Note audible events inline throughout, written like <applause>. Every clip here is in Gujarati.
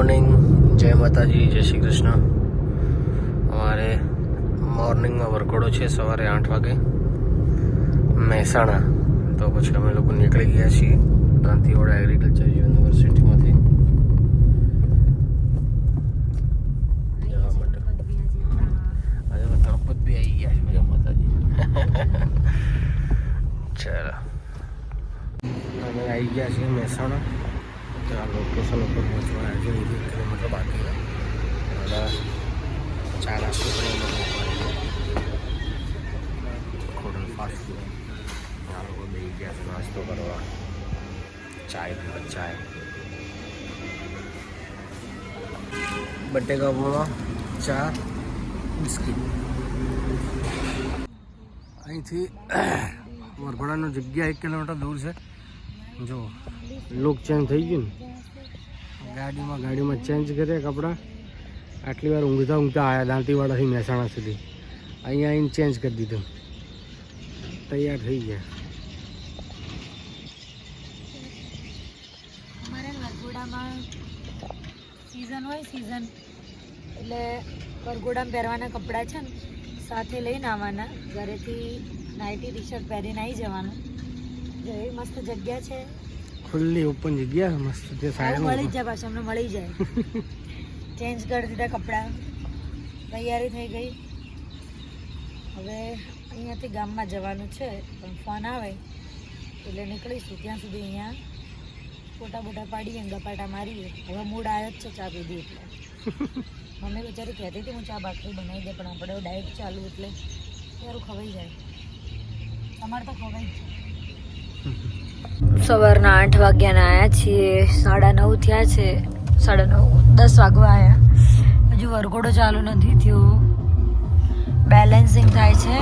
મોર્નિંગ જય માતાજી જય શ્રી કૃષ્ણ. અમારે મોર્નિંગમાં વરઘોડો છે સવારે આઠ વાગે. મહેસાણા. તો પછી અમે લોકો નીકળી ગયા છીએ દાંતીવાડા એગ્રીકલ્ચર યુનિવર્સિટીમાંથી ચાલો. અમે આવી ગયા છીએ મહેસાણા. ત્યાં લોકો ઉપર પહોંચવા હજુ એક કિલોમીટર બાકી છે હવે ચા નાસ્તો કરીને અમે ખોટલ ફાસ્ટ ફૂડ આ લોકો બે ગયા છે નાસ્તો કરવા. ચાય પીવા, ચાય. બટેકા પૌવા ચા, બિસ્કિટ. અહીંથી વરઘોડાનું જગ્યા એક કિલોમીટર દૂર છે. જો લુક ચેન્જ થઈ ગયું ને. ગાડીમાં ગાડીમાં ચેન્જ કર્યા કપડાં. આટલી વાર ઊંઘતા ઊંઘતા આવ્યા દાંતીવાડાથી મહેસાણા સુધી. અહીંયા આવીને ચેન્જ કરી દીધું. તૈયાર થઈ ગયા. અમારે વરઘોડામાં સિઝન હોય સિઝન એટલે વરઘોડામાં પહેરવાના કપડાં છે ને, સાથે લઈને આવવાના. ઘરેથી નાઇટી ટી શર્ટ પહેરીને આવી જવાનું. એવી મસ્ત જગ્યા છે. ખુલ્લી ઓપન જગ્યા મસ્ત તે હવે મળી જાય પાછું અમને મળી જાય. ચેન્જ કરી દીધા કપડાં. તૈયારી થઈ ગઈ. હવે અહીંયાથી ગામમાં જવાનું છે પણ ફોન આવે એટલે નીકળીશું. ત્યાં સુધી અહીંયા ફોટા બોટા પાડીએ ગપાટા મારીએ. હવે મૂડ આવ્યો જ છે ચા પીધી એટલે. મમ્મી બિચારી કહેતી હતી હું ચા બાકી બનાવી દે પણ આપણે ડાયટ ચાલુ એટલે. સારું ખવાઈ જાય. તમારે તો ખવાઈ જ સવારના આઠ વાગ્યાના આવ્યા છીએ. સાડા નવ થયા છે. સાડા નવ દસ વાગવા આવ્યા હજુ વરઘોડો ચાલુ નથી થયો. બેલેન્સિંગ થાય છે.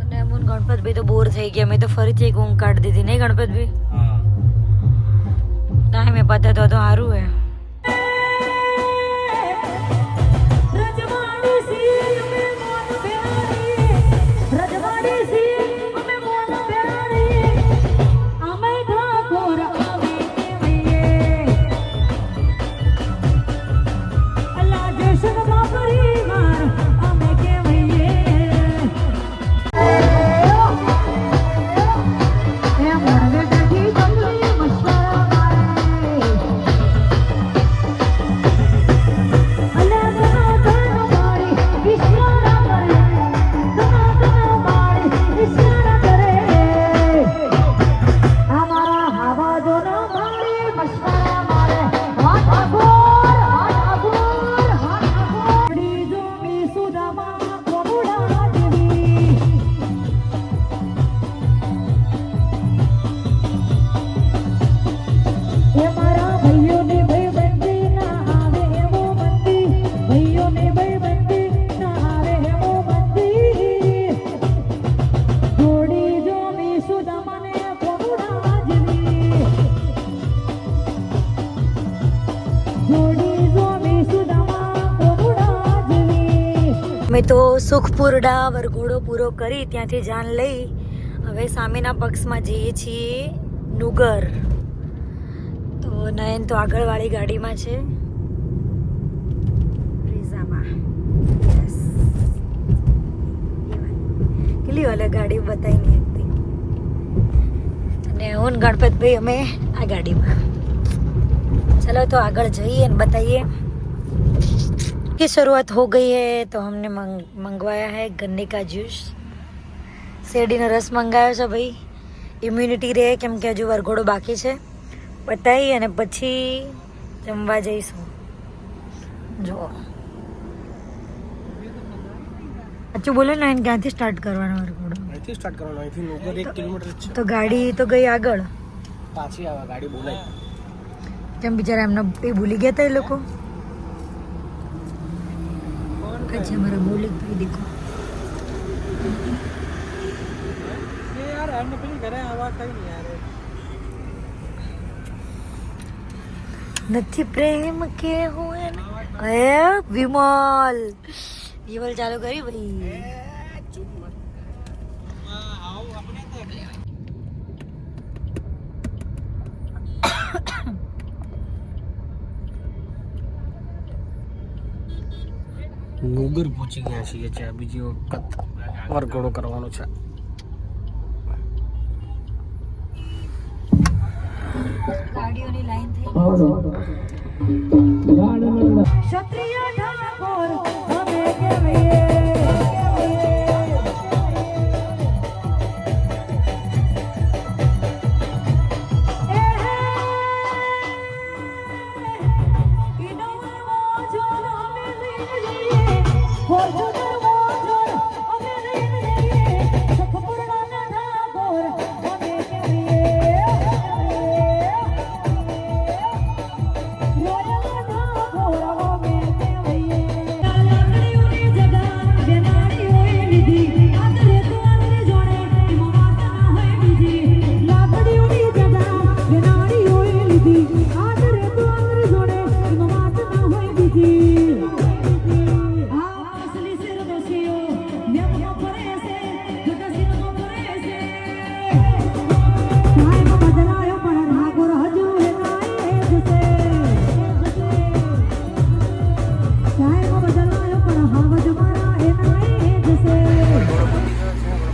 અને અમુન ગણપતભાઈ તો બોર થઈ ગયા. મેં તો ફરીથી એક ઊંઘ કાઢી દીધી. નહીં ગણપતભાઈ? ના મેં પતા તો તો સારું હે. અમે તો સુખપુરડા વરઘોડો પૂરો કરી ત્યાંથી જાન લઈ હવે સામેના પક્ષમાં જઈએ છીએ નુગર. તો નયન તો આગળવાળી ગાડીમાં છે. કેટલી અલગ ગાડી બતાવી નહીં હતી અને હું ગણપતભાઈ અમે આ ગાડીમાં. ચલો તો આગળ જઈએ ને બતાવીએ. की शुरुआत हो गई है तो हमने मंग, मंगवाया है गन्ने का जूस શેરડીનો રસ મંગાવ્યો છે ભાઈ ઇમ્યુનિટી રહે કેમ કે હજુ વરઘોડો બાકી છે બતાવી અને પછી જમવા જઈશું જો સાચું બોલે ને એને ક્યાંથી સ્ટાર્ટ કરવાનો વરઘોડો અહીંથી સ્ટાર્ટ કરવાનું અહીંથી નોકર એક કિલોમીટર જ છે તો ગાડી તો ગઈ આગળ પાછી આવે ગાડી બોલાય કેમ બિચારા એમને એ ભૂલી ગયા હતા એ લોકો અચ્છા મારા મૌલિક ભાઈ દીકો યાર એમને પેલી ઘરે આવા કઈ નહીં યાર નથી પ્રેમ કે હું હે વિમલ વિમલ ચાલુ કરી ભાઈ નુગર પહોંચી ગયા છીએ જ્યાં બીજી વખત વરઘોડો કરવાનો છે. ગાડીઓની લાઈન થઈ ક્ષત્રિય ઠાકોર અમે કહેવાઈએ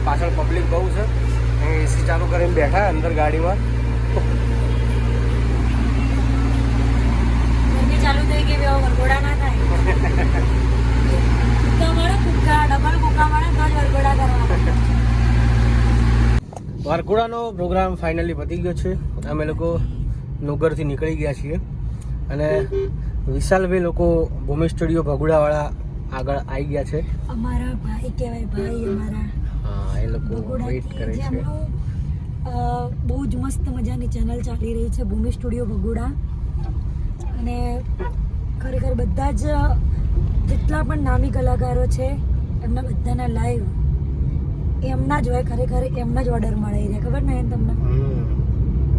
પાછળ પબ્લિક બહુ છે. એસી ચાલુ કરીને બેઠા અંદર ગાડીમાં ગરમી ચાલુ થઈ ગઈ હવે વરઘોડા ના થાય તમારે કુક્કા ડબલ કુક્કા મળે તો જ વરઘોડા કરવાના વરઘોડાનો પ્રોગ્રામ ફાઇનલી પતી ગયો છે. અમે લોકો નુગરથી નીકળી ગયા છીએ. અને વિશાલભાઈ લોકો ભૂમિ સ્ટુડિયો ભગુડાવાળા આગળ આવી ગયા છે. અમારા ભાઈ કહેવાય ભાઈ અમારા હા એ લોકો વેઇટ કરે છે. બહુ જ મસ્ત મજાની ચેનલ ચાલી રહી છે ભૂમિ સ્ટુડિયો ભગોડા. અને ખરેખર બધા જ જેટલા પણ નામી કલાકારો છે એમના બધાના લાઈવ એમના જ હોય ખરેખર એમના જ ઓર્ડર મળે રહે ખબર ને તમને?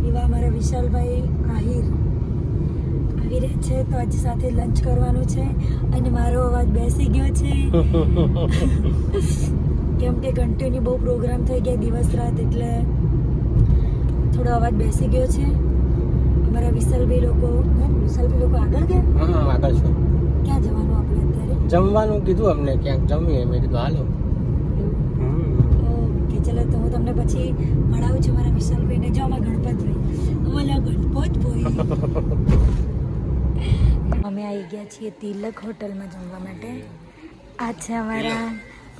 એવા અમારા વિશાલભાઈ આહિર આવી રહ્યા છે તો આજે સાથે લંચ કરવાનું છે અને મારો અવાજ બેસી ગયો છે. <laughs> કેમ કે કન્ટિન્યુ બહુ પ્રોગ્રામ થઈ ગયા દિવસ રાત એટલે થોડો અવાજ બેસી ગયો છે. અમારા વિશાલભાઈ લોકો વિશાલભાઈ લોકો આગળ ગયા? આગળ છો. ક્યાં જવાનું આપણે અત્યારે? જમવાનું કીધું અમને ક્યાંક જમીએ. મેં કીધું હાલો. તમને પછી મળાવું છું મારા વિશાલભાઈને જો અમારા ગણપતભાઈ. અમારા ગણપતભાઈ અમે આવી ગયા છીએ તિલક હોટલમાં જમવા માટે. આ છે અમારા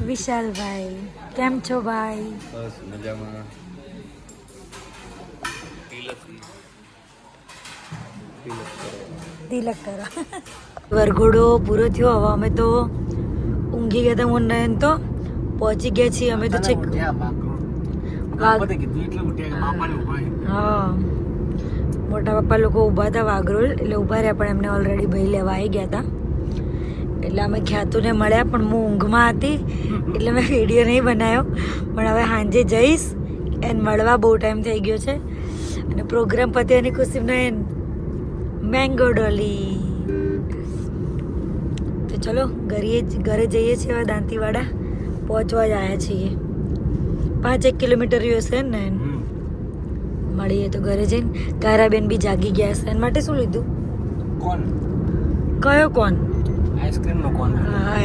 વિશાલભાઈ. કેમ છો ભાઈ? બસ મજામાં. તિલક કરો. વરઘોડો પૂરો થયો. હવે અમે તો ઊંઘી ગયા હતા હું તો. પહોંચી ગયા છીએ. અમે તો છેક વાઘ કીધું મોટા પપ્પા લોકો ઊભા હતા વાઘરોલ એટલે ઊભા રહ્યા પણ એમને ઓલરેડી ભાઈ લેવા આવી ગયા હતા એટલે અમે ખ્યાતુને મળ્યા, પણ હું ઊંઘમાં હતી, એટલે મેં વીડિયો નહીં બનાવ્યો. પણ હવે સાંજે જઈશ, એને મળવા બહુ ટાઈમ થઈ ગયો છે. અને પ્રોગ્રામ પત્યાની ખુશીમાં એન મેંગો ડોલી તો ચલો ઘરે ઘરે જઈએ છીએ હવે દાંતીવાડા. પહોંચવા જ આવ્યા છીએ. પાંચ એક કિલોમીટર રહ્યો હશે ને. મળીએ તો ઘરે જઈને. તારાબેન બી જાગી ગયા છે. એના માટે શું લીધું? કોન? કયો કોન? આઈસ્ક્રીમ નો કોણ હા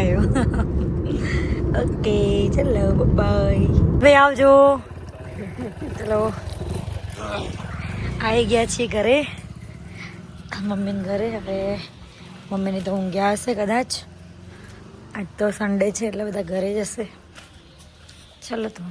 ઓકે ચલો બાય ભાઈ આવજો. ચલો. આવી ગયા છીએ ઘરે. મમ્મીને ઘરે. હવે મમ્મીની તો ઊંઘ્યા હશે કદાચ. આજ તો સન્ડે છે એટલે બધા ઘરે જ હશે. ચલો તો.